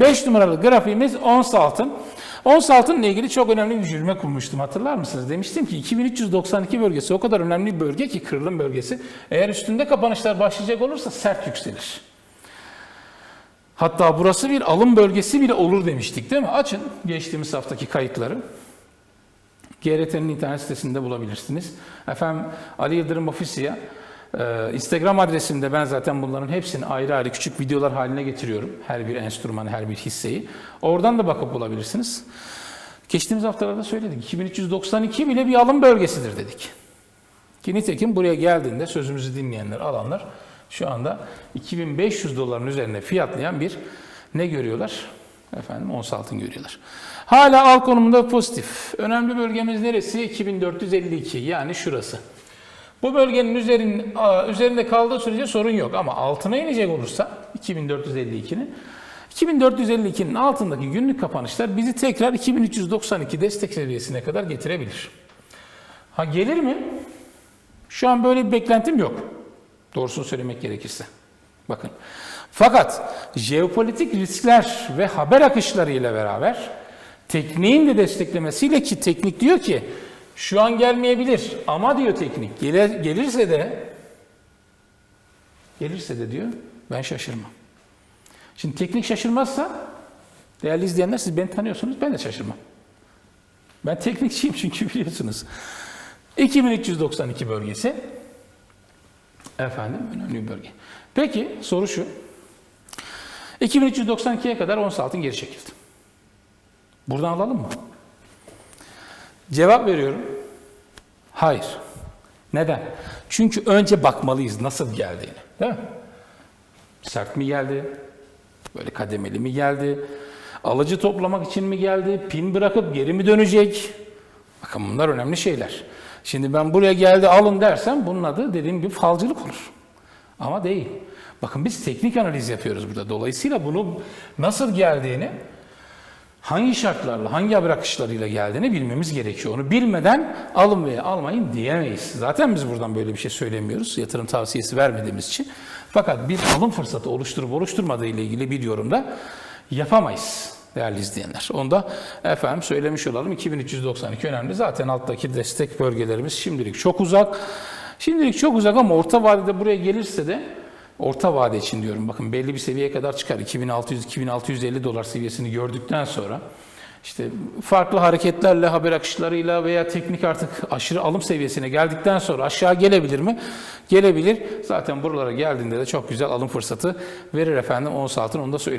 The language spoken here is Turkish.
5 numaralı grafiğimiz ons altın. Ons altınla ilgili çok önemli bir cümle kurmuştum hatırlar mısınız? Demiştim ki 2392 bölgesi o kadar önemli bir bölge ki kırılım bölgesi. Eğer üstünde kapanışlar başlayacak olursa sert yükselir. Hatta burası bir alım bölgesi bile olur demiştik değil mi? Açın geçtiğimiz haftaki kayıtları. GRT'nin internet sitesinde bulabilirsiniz. Efendim Ali Yıldırım Ofisya e, Instagram adresimde ben zaten bunların hepsini ayrı ayrı küçük videolar haline getiriyorum. Her bir enstrümanı, her bir hisseyi. Oradan da bakıp bulabilirsiniz. Geçtiğimiz haftalarda söyledik. 2392 bile bir alım bölgesidir dedik. Ki nitekim buraya geldiğinde sözümüzü dinleyenler, alanlar şu anda 2500 doların üzerine fiyatlayan bir ne görüyorlar? Efendim ons altın görüyorlar. Hala al konumunda pozitif. Önemli bölgemiz neresi? 2452 yani şurası. Bu bölgenin üzerin, üzerinde kaldığı sürece sorun yok ama altına inecek olursa 2452'nin 2452'nin altındaki günlük kapanışlar bizi tekrar 2392 destek seviyesine kadar getirebilir. Ha gelir mi? Şu an böyle bir beklentim yok. Doğrusunu söylemek gerekirse. Bakın. Fakat jeopolitik riskler ve haber akışları ile beraber tekniğin de desteklemesiyle ki teknik diyor ki şu an gelmeyebilir ama diyor teknik gelir, gelirse de gelirse de diyor ben şaşırmam. Şimdi teknik şaşırmazsa değerli izleyenler siz beni tanıyorsunuz ben de şaşırmam. Ben teknikçiyim çünkü biliyorsunuz. 2392 bölgesi efendim önemli bir bölge. Peki soru şu. 2392'ye kadar ons altın geri çekildi. Buradan alalım mı? Cevap veriyorum. Hayır. Neden? Çünkü önce bakmalıyız nasıl geldiğini. Değil mi? Sert mi geldi? Böyle kademeli mi geldi? Alıcı toplamak için mi geldi? Pin bırakıp geri mi dönecek? Bakın bunlar önemli şeyler. Şimdi ben buraya geldi alın dersem bunun adı dediğim gibi falcılık olur. Ama değil. Bakın biz teknik analiz yapıyoruz burada. Dolayısıyla bunu nasıl geldiğini, hangi şartlarla, hangi haber geldiğini bilmemiz gerekiyor. Onu bilmeden alın veya almayın diyemeyiz. Zaten biz buradan böyle bir şey söylemiyoruz. Yatırım tavsiyesi vermediğimiz için. Fakat bir alım fırsatı oluşturup oluşturmadığı ile ilgili bir yorumda yapamayız değerli izleyenler. Onu da efendim söylemiş olalım. 2392 önemli. Zaten alttaki destek bölgelerimiz şimdilik çok uzak. Şimdilik çok uzak ama orta vadede buraya gelirse de orta vade için diyorum. Bakın belli bir seviyeye kadar çıkar. 2600-2650 dolar seviyesini gördükten sonra işte farklı hareketlerle, haber akışlarıyla veya teknik artık aşırı alım seviyesine geldikten sonra aşağı gelebilir mi? Gelebilir. Zaten buralara geldiğinde de çok güzel alım fırsatı verir efendim. Ons altın onu da söylemiş.